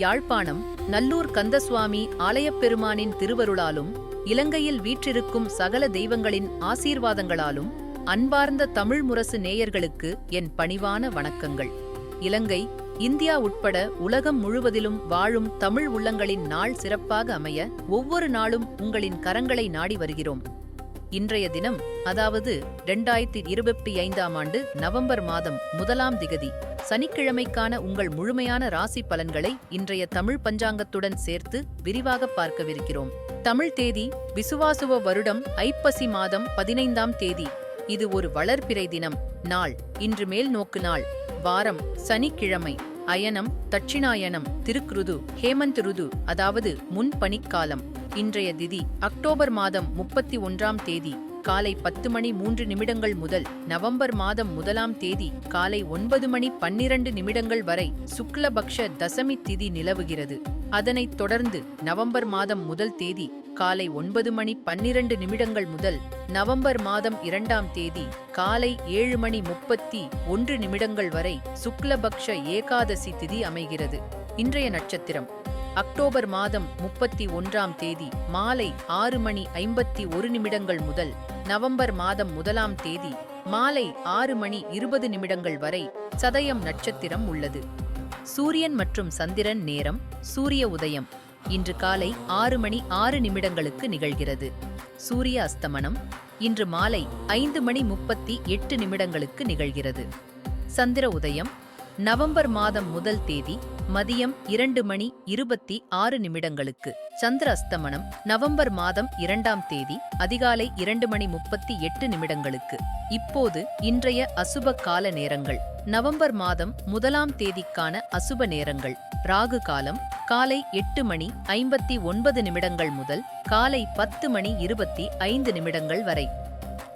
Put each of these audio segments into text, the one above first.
யாழ்ப்பாணம் நல்லூர் கந்தசுவாமி ஆலயப் பெருமானின் திருவருளாலும் இலங்கையில் வீற்றிருக்கும் சகல தெய்வங்களின் ஆசீர்வாதங்களாலும் அன்பார்ந்த தமிழ் முரசு நேயர்களுக்கு என் பணிவான வணக்கங்கள். இலங்கை இந்தியா உட்பட உலகம் முழுவதிலும் வாழும் தமிழ் உள்ளங்களின் நாள் சிறப்பாக அமைய ஒவ்வொரு நாளும் உங்களின் கரங்களை நாடி வருகிறோம். இன்றைய தினம் அதாவது இரண்டாயிரத்தி இருபத்தி ஐந்தாம் ஆண்டு நவம்பர் மாதம் முதலாம் திகதி சனிக்கிழமைக்கான உங்கள் முழுமையான ராசி பலன்களை இன்றைய தமிழ் பஞ்சாங்கத்துடன் சேர்த்து விரிவாக பார்க்கவிருக்கிறோம். தமிழ் தேதி விசுவாசுவ வருடம் ஐப்பசி மாதம் பதினைந்தாம் தேதி. இது ஒரு வளர்பிறை தினம். நாள் இன்று மேல் நோக்கு நாள். வாரம் சனிக்கிழமை. அயனம் தட்சிணாயனம் திருக்குருது ஹேமந்த் ருது அதாவது முன்பனிக்காலம். இன்றைய திதி அக்டோபர் மாதம் முப்பத்தி ஒன்றாம் தேதி காலை பத்து மணி மூன்று நிமிடங்கள் முதல் நவம்பர் மாதம் முதலாம் தேதி காலை ஒன்பது மணி பன்னிரண்டு நிமிடங்கள் வரை சுக்லபக்ஷ தசமி திதி நிலவுகிறது. அதனைத் தொடர்ந்து நவம்பர் மாதம் முதல் தேதி காலை ஒன்பது மணி பன்னிரண்டு நிமிடங்கள் முதல் நவம்பர் மாதம் இரண்டாம் தேதி காலை ஏழு மணி முப்பத்தி ஒன்று நிமிடங்கள் வரை சுக்லபக்ஷ ஏகாதசி திதி அமைகிறது. இன்றைய நட்சத்திரம். அக்டோபர் மாதம் முப்பத்தி ஒன்றாம் தேதி மாலை ஆறு மணி ஐம்பத்தி ஒரு நிமிடங்கள் முதல் நவம்பர் மாதம் முதலாம் தேதி மாலை ஆறு மணி இருபது நிமிடங்கள் வரை சதயம் நட்சத்திரம் உள்ளது. சூரியன் மற்றும் சந்திரன் நேரம் சூரிய உதயம். இன்று காலை ஆறு மணி ஆறு நிமிடங்களுக்கு நிகழ்கிறது. சூரிய அஸ்தமனம் இன்று மாலை ஐந்து மணி முப்பத்தி எட்டு நிமிடங்களுக்கு நிகழ்கிறது. சந்திர உதயம் நவம்பர் மாதம் முதல் தேதி மதியம் இரண்டு மணி இருபத்தி ஆறு நிமிடங்களுக்கு சந்திர அஸ்தமனம் நவம்பர் மாதம் இரண்டாம் தேதி அதிகாலை இரண்டு மணி முப்பத்தி எட்டு நிமிடங்களுக்கு. இப்போது இன்றைய அசுப கால நேரங்கள். நவம்பர் மாதம் முதலாம் தேதிக்கான அசுப நேரங்கள். ராகு காலம் காலை எட்டு மணி ஐம்பத்தி ஒன்பது நிமிடங்கள் முதல் காலை பத்து மணி இருபத்தி ஐந்து நிமிடங்கள் வரை.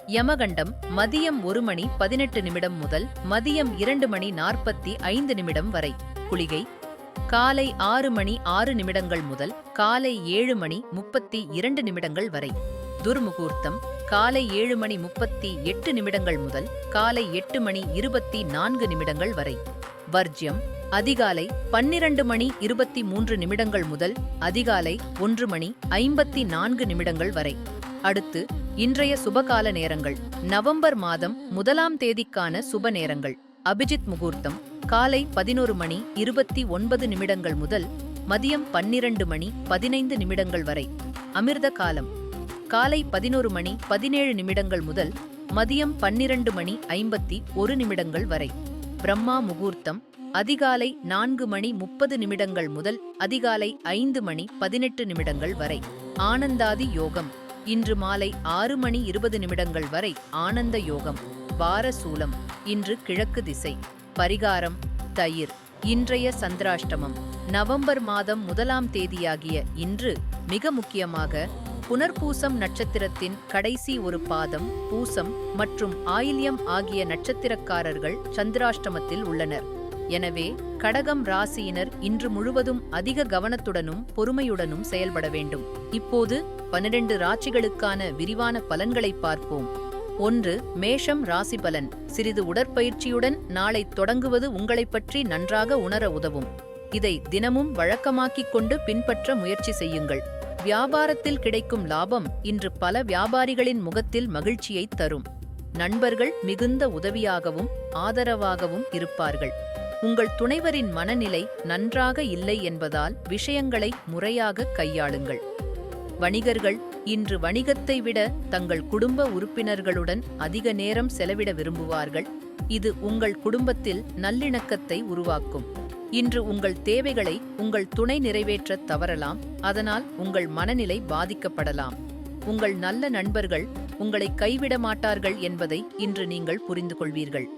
யமகண்டம் மதியம் ஒரு மணி பதினெட்டு நிமிடம் முதல் மதியம் இரண்டு மணி நாற்பத்தி ஐந்து நிமிடம் வரை. குளிகை காலை ஆறு மணி ஆறு நிமிடங்கள் முதல் காலை ஏழு மணி முப்பத்தி இரண்டு நிமிடங்கள் வரை. துர்முகூர்த்தம் காலை ஏழு மணி முப்பத்தி எட்டு நிமிடங்கள் முதல் காலை எட்டு மணி இருபத்தி நான்கு நிமிடங்கள் வரை. வர்ஜ்யம் அதிகாலை பன்னிரண்டு மணி இருபத்தி மூன்று நிமிடங்கள் முதல் அதிகாலை ஒன்று மணி ஐம்பத்தி நான்கு நிமிடங்கள் வரை. அடுத்து இன்றைய சுபகால நேரங்கள். நவம்பர் மாதம் முதலாம் தேதிக்கான சுப நேரங்கள். அபிஜித் முகூர்த்தம் காலை பதினோரு மணி இருபத்தி ஒன்பது நிமிடங்கள் முதல் மதியம் பன்னிரண்டு மணி பதினைந்து நிமிடங்கள் வரை. அமிர்த காலம் காலை பதினோரு மணி பதினேழு நிமிடங்கள் முதல் மதியம் பன்னிரண்டு மணி ஐம்பத்தி ஒரு நிமிடங்கள் வரை. பிரம்மா முகூர்த்தம் அதிகாலை நான்கு மணி முப்பது நிமிடங்கள் முதல் அதிகாலை ஐந்து மணி பதினெட்டு நிமிடங்கள் வரை. ஆனந்தாதி யோகம் இன்று மாலை ஆறு மணி இருபது நிமிடங்கள் வரை ஆனந்த யோகம் வாரசூலம் இன்று கிழக்கு திசை பரிகாரம் தயிர் இன்றைய சந்திராஷ்டமம் நவம்பர் மாதம் முதலாம் தேதியாகிய இன்று மிக முக்கியமாக புனர்பூசம் நட்சத்திரத்தின் கடைசி ஒரு பாதம் பூசம் மற்றும் ஆயில்யம் ஆகிய நட்சத்திரக்காரர்கள் சந்திராஷ்டமத்தில் உள்ளனர். எனவே கடகம் ராசியினர் இன்று முழுவதும் அதிக கவனத்துடனும் பொறுமையுடனும் செயல்பட வேண்டும். இப்போது பன்னிரண்டு ராசிகளுக்கான விரிவான பலன்களை பார்ப்போம். ஒன்று மேஷம் ராசி பலன். சிறிது உடற்பயிற்சியுடன் நாளை தொடங்குவது உங்களைப் பற்றி நன்றாக உணர உதவும். இதை தினமும் வழக்கமாக்கிக் கொண்டு பின்பற்ற முயற்சி செய்யுங்கள். வியாபாரத்தில் கிடைக்கும் லாபம் இன்று பல வியாபாரிகளின் முகத்தில் மகிழ்ச்சியை தரும். நண்பர்கள் மிகுந்த உதவியாகவும் ஆதரவாகவும் இருப்பார்கள். உங்கள் துணைவரின் மனநிலை நன்றாக இல்லை என்பதால் விஷயங்களை முறையாக கையாளுங்கள். வணிகர்கள் இன்று வணிகத்தை விட தங்கள் குடும்ப உறுப்பினர்களுடன் அதிக நேரம் செலவிட விரும்புவார்கள். இது உங்கள் குடும்பத்தில் நல்லிணக்கத்தை உருவாக்கும். இன்று உங்கள் தேவைகளை உங்கள் துணை நிறைவேற்ற தவறலாம் அதனால் உங்கள் மனநிலை பாதிக்கப்படலாம். உங்கள் நல்ல நண்பர்கள் உங்களை கைவிட மாட்டார்கள் என்பதை இன்று நீங்கள் புரிந்து கொள்வீர்கள்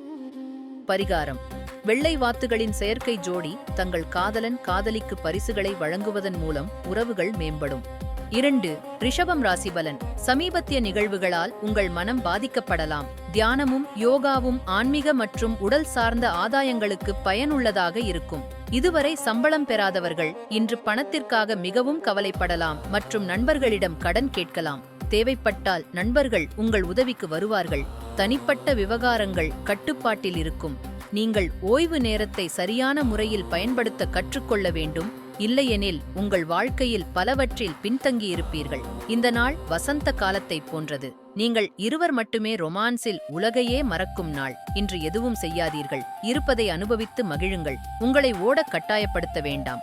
பரிகாரம். வெள்ளை வாத்துகளின் செயற்கை ஜோடி தங்கள் காதலன் காதலிக்கு பரிசுகளை வழங்குவதன் மூலம் உறவுகள் மேம்படும். இரண்டு ரிஷபம் ராசிபலன் சமீபத்திய நிகழ்வுகளால் உங்கள் மனம் பாதிக்கப்படலாம். தியானமும் யோகாவும் ஆன்மீக மற்றும் உடல் சார்ந்த ஆதாயங்களுக்கு பயனுள்ளதாக இருக்கும். இதுவரை சம்பளம் பெறாதவர்கள் இன்று பணத்திற்காக மிகவும் கவலைப்படலாம் மற்றும் நண்பர்களிடம் கடன் கேட்கலாம். தேவைப்பட்டால் நண்பர்கள் உங்கள் உதவிக்கு வருவார்கள். தனிப்பட்ட விவகாரங்கள் கட்டுப்பாட்டில் இருக்கும். நீங்கள் ஓய்வு நேரத்தை சரியான முறையில் பயன்படுத்த கற்றுக்கொள்ள வேண்டும். இல்லையெனில் உங்கள் வாழ்க்கையில் பலவற்றில் பின்தங்கியிருப்பீர்கள். இந்த நாள் வசந்த காலத்தைப் போன்றது. நீங்கள் இருவர் மட்டுமே ரொமான்ஸில் உலகையே மறக்கும் நாள். இன்று எதுவும் செய்யாதீர்கள். இருப்பதை அனுபவித்து மகிழுங்கள். உங்களை ஓடக் கட்டாயப்படுத்த வேண்டாம்.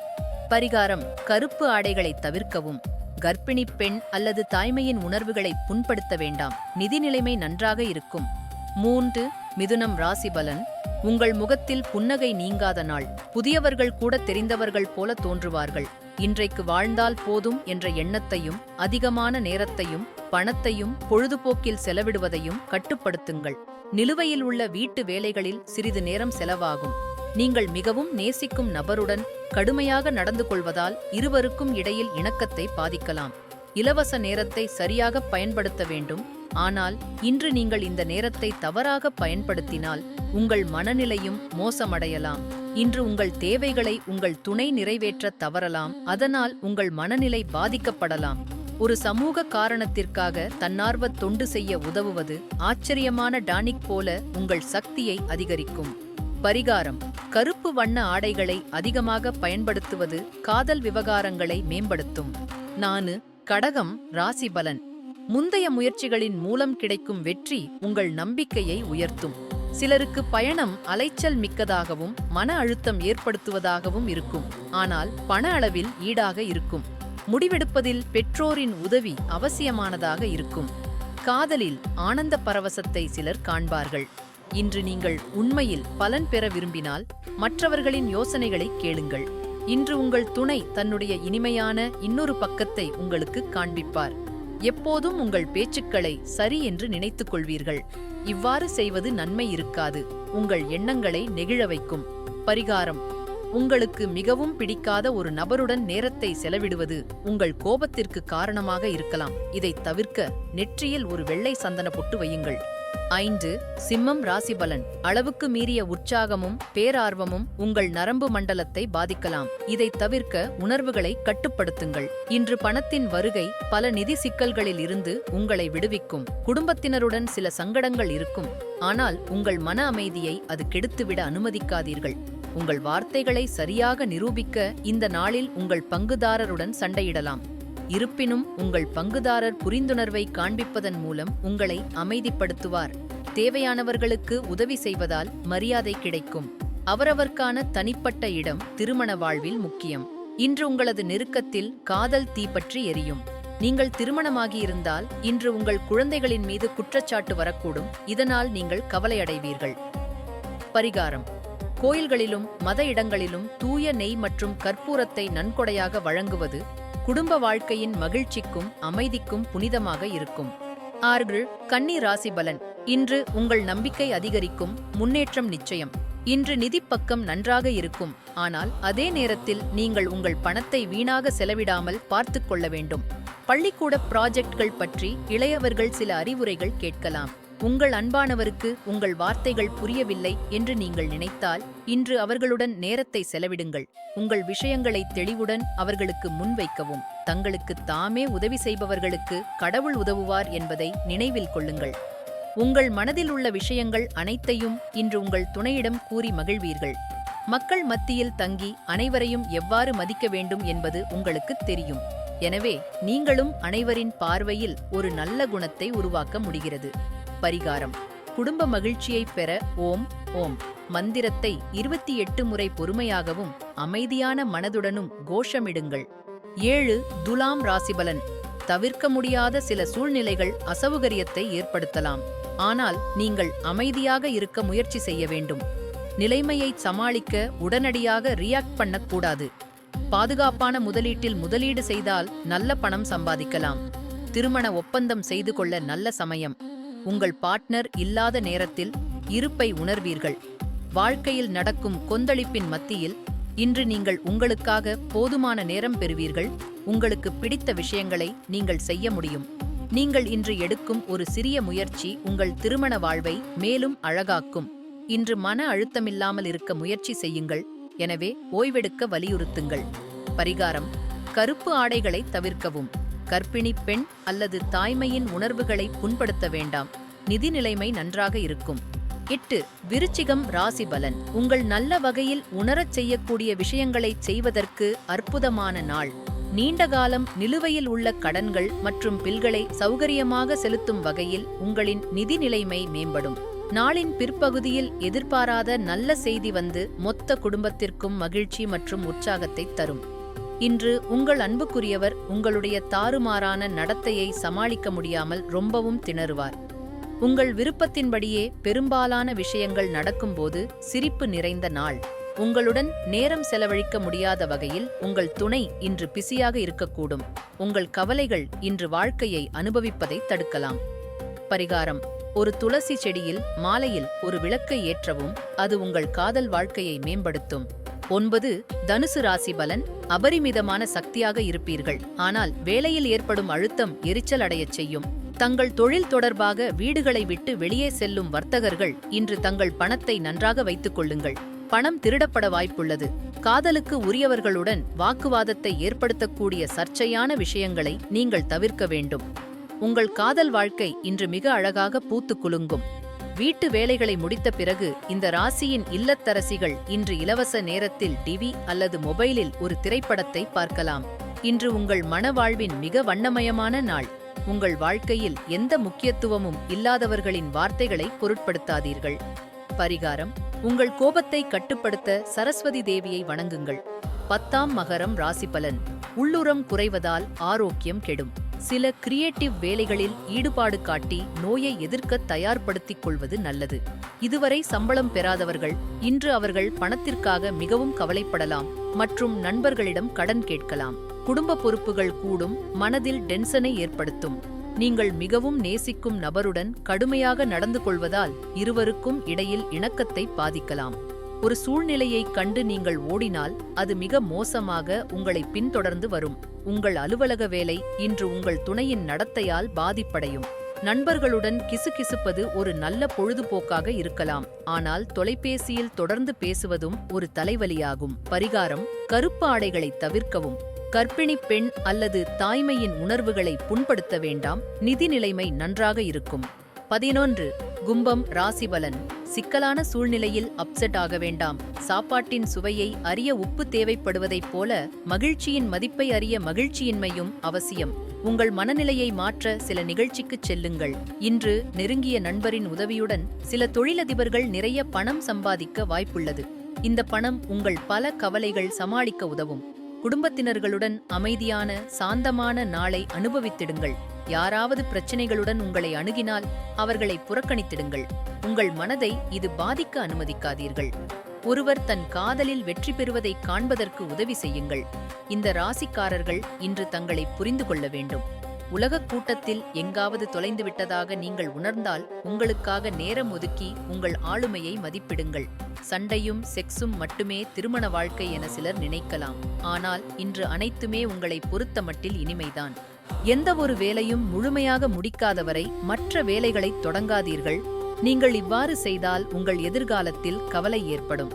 பரிகாரம் கருப்பு ஆடைகளை தவிர்க்கவும். கர்ப்பிணி பெண் அல்லது தாய்மையின் உணர்வுகளை புண்படுத்த வேண்டாம். நிதி நிலைமை நன்றாக இருக்கும். மூன்று மிதுனம் ராசி பலன் உங்கள் முகத்தில் புன்னகை நீங்காத நாள். புதியவர்கள் கூட தெரிந்தவர்கள் போல தோன்றுவார்கள். இன்றைக்கு வாழ்ந்தால் போதும் என்ற எண்ணத்தையும் அதிகமான நேரத்தையும் பணத்தையும் பொழுதுபோக்கில் செலவிடுவதையும் கட்டுப்படுத்துங்கள். நிலுவையில் உள்ள வீட்டு வேலைகளில் சிறிது நேரம் செலவாகும். நீங்கள் மிகவும் நேசிக்கும் நபருடன் கடுமையாக நடந்து கொள்வதால் இருவருக்கும் இடையில் இணக்கத்தை பாதிக்கலாம். இலவச நேரத்தை சரியாக பயன்படுத்த வேண்டும். ஆனால் இன்று நீங்கள் இந்த நேரத்தை தவறாக பயன்படுத்தினால் உங்கள் மனநிலையும் மோசமடையலாம். இன்று உங்கள் தேவைகளை உங்கள் துணை நிறைவேற்ற தவறலாம். அதனால் உங்கள் மனநிலை பாதிக்கப்படலாம். ஒரு சமூக காரணத்திற்காக தன்னார்வ தொண்டு செய்ய உதவுவது ஆச்சரியமான டானிக் போல உங்கள் சக்தியை அதிகரிக்கும். பரிகாரம். கருப்பு வண்ண ஆடைகளை அதிகமாக பயன்படுத்துவது காதல் விவகாரங்களை மேம்படுத்தும். நானு கடகம். ராசிபலன். முந்தைய முயற்சிகளின் மூலம் கிடைக்கும் வெற்றி உங்கள் நம்பிக்கையை உயர்த்தும். சிலருக்கு பயணம் அலைச்சல் மிக்கதாகவும் மன அழுத்தம் ஏற்படுத்துவதாகவும் இருக்கும். ஆனால் பண அளவில் ஈடாக இருக்கும். முடிவெடுப்பதில் பெற்றோரின் உதவி அவசியமானதாக இருக்கும். காதலில் ஆனந்த பரவசத்தை சிலர் காண்பார்கள். இன்று நீங்கள் உண்மையில் பலன் பெற விரும்பினால் மற்றவர்களின் யோசனைகளை கேளுங்கள். இன்று உங்கள் துணை தன்னுடைய இனிமையான இன்னொரு பக்கத்தை உங்களுக்கு காண்பிப்பார். எப்போதும் உங்கள் பேச்சுக்களை சரி என்று நினைத்துக் கொள்வீர்கள். இவ்வாறு செய்வது நன்மை இருக்காது. உங்கள் எண்ணங்களை நெகிழ வைக்கும். பரிகாரம். உங்களுக்கு மிகவும் பிடிக்காத ஒரு நபருடன் நேரத்தை செலவிடுவது உங்கள் கோபத்திற்கு காரணமாக இருக்கலாம். இதை தவிர்க்க நெற்றியில் ஒரு வெள்ளை சந்தன பொட்டு வையுங்கள். ஐந்து சிம்மம் ராசிபலன். அளவுக்கு மீறிய உற்சாகமும் பேரார்வமும் உங்கள் நரம்பு மண்டலத்தை பாதிக்கலாம். இதை தவிர்க்க உணர்வுகளை கட்டுப்படுத்துங்கள். இன்று பணத்தின் வருகை பல நிதி சிக்கல்களில் இருந்து உங்களை விடுவிக்கும். குடும்பத்தினருடன் சில சங்கடங்கள் இருக்கும். ஆனால் உங்கள் மன அமைதியை அது கெடுத்துவிட அனுமதிக்காதீர்கள். உங்கள் வார்த்தைகளை சரியாக நிரூபிக்க இந்த நாளில் உங்கள் பங்குதாரருடன் சண்டையிடலாம். இருப்பினும் உங்கள் பங்குதாரர் புரிந்துணர்வை காண்பிப்பதன் மூலம் உங்களை அமைதிப்படுத்துவார். தேவையானவர்களுக்கு உதவி செய்வதால் மரியாதை கிடைக்கும். அவரவர்க்கான தனிப்பட்ட இடம் திருமண வாழ்வில் முக்கியம். இன்று உங்களது நெருக்கத்தில் காதல் தீப்பற்றி எரியும். நீங்கள் திருமணமாகியிருந்தால் இன்று உங்கள் குழந்தைகளின் மீது குற்றச்சாட்டு வரக்கூடும். இதனால் நீங்கள் கவலையடைவீர்கள். பரிகாரம். கோயில்களிலும் மத இடங்களிலும் தூய நெய் மற்றும் கற்பூரத்தை நன்கொடையாக வழங்குவது குடும்ப வாழ்க்கையின் மகிழ்ச்சிக்கும் அமைதிக்கும் புனிதமாக இருக்கும். ஆர்கள் கன்னி ராசி பலன். இன்று உங்கள் நம்பிக்கை அதிகரிக்கும் முன்னேற்றம் நிச்சயம். இன்று நிதி பக்கம் நன்றாக இருக்கும். ஆனால் அதே நேரத்தில் நீங்கள் உங்கள் பணத்தை வீணாக செலவிடாமல் பார்த்துக்கொள்ள வேண்டும். பள்ளிக்கூட ப்ராஜெக்ட்கள் பற்றி இளையவர்கள் சில அறிவுரைகள் கேட்கலாம். உங்கள் அன்பானவருக்கு உங்கள் வார்த்தைகள் புரியவில்லை என்று நீங்கள் நினைத்தால் இன்று அவர்களுடன் நேரத்தை செலவிடுங்கள். உங்கள் விஷயங்களை தெளிவுடன் அவர்களுக்கு முன்வைக்கவும் தங்களுக்கு தாமே உதவி செய்பவர்களுக்கு கடவுள் உதவுவார் என்பதை நினைவில் கொள்ளுங்கள். உங்கள் மனதில் உள்ள விஷயங்கள் அனைத்தையும் இன்று உங்கள் துணையிடம் கூறி மகிழ்வீர்கள். மக்கள் மத்தியில் தங்கி அனைவரையும் எவ்வாறு மதிக்க வேண்டும் என்பது உங்களுக்கு தெரியும். எனவே நீங்களும் அனைவரின் பார்வையில் ஒரு நல்ல குணத்தை உருவாக்க முடிகிறது. பரிகாரம். குடும்ப மகிழ்ச்சியை பெற ஓம் ஓம். மந்திரத்தை இருபத்தி எட்டு முறை பொறுமையாகவும் அமைதியான மனதுடனும் கோஷமிடுங்கள். ஏழு துலாம் ராசிபலன். தவிர்க்க முடியாத சில சூழ்நிலைகள் அசௌகரியத்தை ஏற்படுத்தலாம். ஆனால் நீங்கள் அமைதியாக இருக்க முயற்சி செய்ய வேண்டும். நிலைமையை சமாளிக்க உடனடியாக ரியாக்ட் பண்ணக்கூடாது. பாதுகாப்பான முதலீட்டில் முதலீடு செய்தால் நல்ல பணம் சம்பாதிக்கலாம். திருமண ஒப்பந்தம் செய்து கொள்ள நல்ல சமயம். உங்கள் பார்ட்னர் இல்லாத நேரத்தில் இருப்பை உணர்வீர்கள். வாழ்க்கையில் நடக்கும் கொந்தளிப்பின் மத்தியில் இன்று நீங்கள் உங்களுக்காக போதுமான நேரம் பெறுவீர்கள். உங்களுக்கு பிடித்த விஷயங்களை நீங்கள் செய்ய முடியும். நீங்கள் இன்று எடுக்கும் ஒரு சிறிய முயற்சி உங்கள் திருமண வாழ்வை மேலும் அழகாக்கும். இன்று மன அழுத்தமில்லாமல் இருக்க முயற்சி செய்யுங்கள். எனவே ஓய்வெடுக்க வலியுறுத்துங்கள். பரிகாரம். கருப்பு ஆடைகளை தவிர்க்கவும். கர்ப்பிணி பெண் அல்லது தாய்மையின் உணர்வுகளை புண்படுத்த வேண்டாம். நிதி நிலைமை நன்றாக இருக்கும். எட்டு விருச்சிகம் ராசி பலன். உங்கள் நல்ல வகையில் உணரச் செய்யக்கூடிய விஷயங்களைச் செய்வதற்கு அற்புதமான நாள். நீண்ட காலம் நிலுவையில் உள்ள கடன்கள் மற்றும் பில்களை சௌகரியமாக செலுத்தும் வகையில் உங்களின் நிதி நிலைமை மேம்படும். நாளின் பிற்பகுதியில் எதிர்பாராத நல்ல செய்தி வந்து மொத்த குடும்பத்திற்கும் மகிழ்ச்சி மற்றும் உற்சாகத்தை தரும். இன்று உங்கள் அன்புக்குரியவர் உங்களுடைய தாறுமாறான நடத்தையை சமாளிக்க முடியாமல் ரொம்பவும் திணறுவார். உங்கள் விருப்பத்தின்படியே பெரும்பாலான விஷயங்கள் நடக்கும்போது சிரிப்பு நிறைந்த நாள். உங்களுடன் நேரம் செலவழிக்க முடியாத வகையில் உங்கள் துணை இன்று பிஸியாக இருக்கக்கூடும். உங்கள் கவலைகள் இன்று வாழ்க்கையை அனுபவிப்பதை தடுக்கலாம். பரிகாரம். ஒரு துளசி செடியில் மாலையில் ஒரு விளக்கை ஏற்றவும் அது உங்கள் காதல் வாழ்க்கையை மேம்படுத்தும். ஒன்பது தனுசு ராசி பலன் அபரிமிதமான சக்தியாக இருப்பீர்கள். ஆனால் வேலையில் ஏற்படும் அழுத்தம் எரிச்சல் அடையச் செய்யும். தங்கள் தொழில் தொடர்பாக வீடுகளை விட்டு வெளியே செல்லும் வர்த்தகர்கள் இன்று தங்கள் பணத்தை நன்றாக வைத்துக் கொள்ளுங்கள். பணம் திருடப்பட வாய்ப்புள்ளது. காதலுக்கு உரியவர்களுடன் வாக்குவாதத்தை ஏற்படுத்தக்கூடிய சர்ச்சையான விஷயங்களை நீங்கள் தவிர்க்க வேண்டும். உங்கள் காதல் வாழ்க்கை இன்று மிக அழகாக பூத்து குலுங்கும். வீட்டு வேலைகளை முடித்த பிறகு இந்த ராசியின் இல்லத்தரசிகள் இன்று இலவச நேரத்தில் டிவி அல்லது மொபைலில் ஒரு திரைப்படத்தை பார்க்கலாம். இன்று உங்கள் மனவாழ்வின் மிக வண்ணமயமான நாள். உங்கள் வாழ்க்கையில் எந்த முக்கியத்துவமும் இல்லாதவர்களின் வார்த்தைகளை பொருட்படுத்தாதீர்கள். பரிகாரம் உங்கள் கோபத்தை கட்டுப்படுத்த சரஸ்வதி தேவியை வணங்குங்கள். பத்தாம் மகரம் ராசிபலன். உள்ளுரம் குறைவதால் ஆரோக்கியம் கெடும். சில கிரியேட்டிவ் வேலைகளில் ஈடுபாடு காட்டி நோயை எதிர்க்க தயார்படுத்திக் கொள்வது நல்லது. இதுவரை சம்பளம் பெறாதவர்கள் இன்று அவர்கள் பணத்திற்காக மிகவும் கவலைப்படலாம் மற்றும் நண்பர்களிடம் கடன் கேட்கலாம். குடும்ப பொறுப்புகள் கூடும் மனதில் டென்ஷனை ஏற்படுத்தும். நீங்கள் மிகவும் நேசிக்கும் நபருடன் கடுமையாக நடந்து கொள்வதால் இருவருக்கும் இடையில் இணக்கத்தை பாதிக்கலாம். ஒரு சூழ்நிலையை கண்டு நீங்கள் ஓடினால் அது மிக மோசமாக உங்களை பின்தொடர்ந்து வரும். உங்கள் அலுவலக வேலை இன்று உங்கள் துணையின் நடத்தையால் பாதிப்படையும். நண்பர்களுடன் கிசுகிசுப்பது ஒரு நல்ல பொழுதுபோக்காக இருக்கலாம். ஆனால் தொலைபேசியில் தொடர்ந்து பேசுவதும் ஒரு தலைவலியாகும். பரிகாரம் கருப்பு ஆடைகளை தவிர்க்கவும். கர்ப்பிணி பெண் அல்லது தாய்மையின் உணர்வுகளை புண்படுத்த வேண்டாம். நிதி நிலைமை நன்றாக இருக்கும். பதினொன்று கும்பம் ராசிபலன். சிக்கலான சூழ்நிலையில் அப்செட் ஆக வேண்டாம். சாப்பாட்டின் சுவையை அறிய உப்பு தேவைப்படுவதைப் போல மகிழ்ச்சியின் மதிப்பை அறிய மகிழ்ச்சியின்மையும் அவசியம். உங்கள் மனநிலையை மாற்ற சில நிகழ்ச்சிக்குச் செல்லுங்கள். இன்று நெருங்கிய நண்பரின் உதவியுடன் சில தொழிலதிபர்கள் நிறைய பணம் சம்பாதிக்க வாய்ப்புள்ளது. இந்த பணம் உங்கள் பல கவலைகள் சமாளிக்க உதவும். குடும்பத்தினர்களுடன் அமைதியான சாந்தமான நாளை அனுபவித்திடுங்கள். யாராவது பிரச்சனைகளுடன் உங்களை அணுகினால் அவர்களை புறக்கணித்திடுங்கள். உங்கள் மனதை இது பாதிக்க அனுமதிக்காதீர்கள். ஒருவர் தன் காதலில் வெற்றி பெறுவதை காண்பதற்கு உதவி செய்யுங்கள். இந்த ராசிக்காரர்கள் இன்று தங்களை புரிந்து கொள்ள வேண்டும். உலகக் கூட்டத்தில் எங்காவது தொலைந்து விட்டதாக நீங்கள் உணர்ந்தால் உங்களுக்காக நேரம் ஒதுக்கி உங்கள் ஆளுமையை மதிப்பிடுங்கள். சண்டையும் செக்ஸும் மட்டுமே திருமண வாழ்க்கை என சிலர் நினைக்கலாம். ஆனால் இன்று அனைத்துமே உங்களை பொறுத்தமட்டில் இனிமைதான். எந்த ஒரு வேலையும் முழுமையாக முடிக்காதவரை மற்ற வேலைகளை தொடங்காதீர்கள். நீங்கள் இவ்வாறு செய்தால் உங்கள் எதிர்காலத்தில் கவலை ஏற்படும்.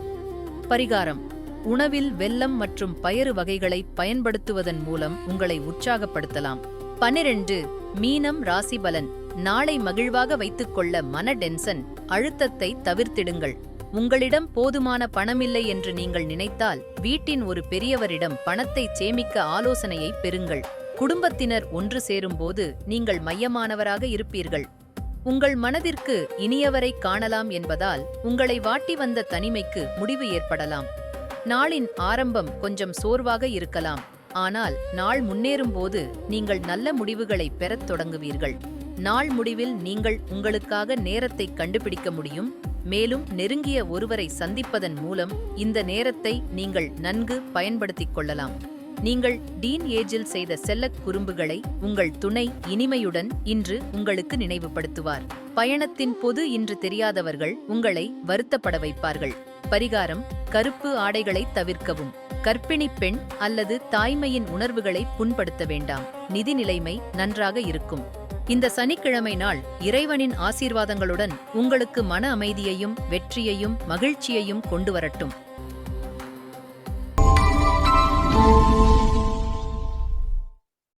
பரிகாரம். உணவில் வெல்லம் மற்றும் பயறு வகைகளை பயன்படுத்துவதன் மூலம் உங்களை உற்சாகப்படுத்தலாம். பனிரெண்டு மீனம் ராசிபலன் நாளை மகிழ்வாக வைத்துக்கொள்ள மன டென்சன் அழுத்தத்தை தவிர்த்திடுங்கள். உங்களிடம் போதுமான பணமில்லை என்று நீங்கள் நினைத்தால் வீட்டின் ஒரு பெரியவரிடம் பணத்தை சேமிக்க ஆலோசனையை பெறுங்கள். குடும்பத்தினர் ஒன்று சேரும்போது நீங்கள் மையமானவராக இருப்பீர்கள். உங்கள் மனதிற்கு இனியவரை காணலாம் என்பதால் உங்களை வாட்டி வந்த தனிமைக்கு முடிவு ஏற்படலாம். நாளின் ஆரம்பம் கொஞ்சம் சோர்வாக இருக்கலாம். ஆனால் நாள் முன்னேறும்போது நீங்கள் நல்ல முடிவுகளை பெறத் தொடங்குவீர்கள். நாள் முடிவில் நீங்கள் உங்களுக்காக நேரத்தை கண்டுபிடிக்க முடியும். மேலும் நெருங்கிய ஒருவரை சந்திப்பதன் மூலம் இந்த நேரத்தை நீங்கள் நன்கு பயன்படுத்திக் கொள்ளலாம். நீங்கள் டீன் ஏஜில் செய்த செல்லக் குறும்புகளை உங்கள் துணை இனிமையுடன் இன்று உங்களுக்கு நினைவுபடுத்துவார். பயணத்தின் பொது இன்று தெரியாதவர்கள் உங்களை வருத்தப்பட வைப்பார்கள். பரிகாரம் கருப்பு ஆடைகளை தவிர்க்கவும். கர்ப்பிணி பெண் அல்லது தாய்மையின் உணர்வுகளை புண்படுத்த வேண்டாம். நிதி நிலைமை நன்றாக இருக்கும். இந்த சனிக்கிழமை நாள் இறைவனின் ஆசீர்வாதங்களுடன் உங்களுக்கு மன அமைதியையும் வெற்றியையும் மகிழ்ச்சியையும் கொண்டு வரட்டும்.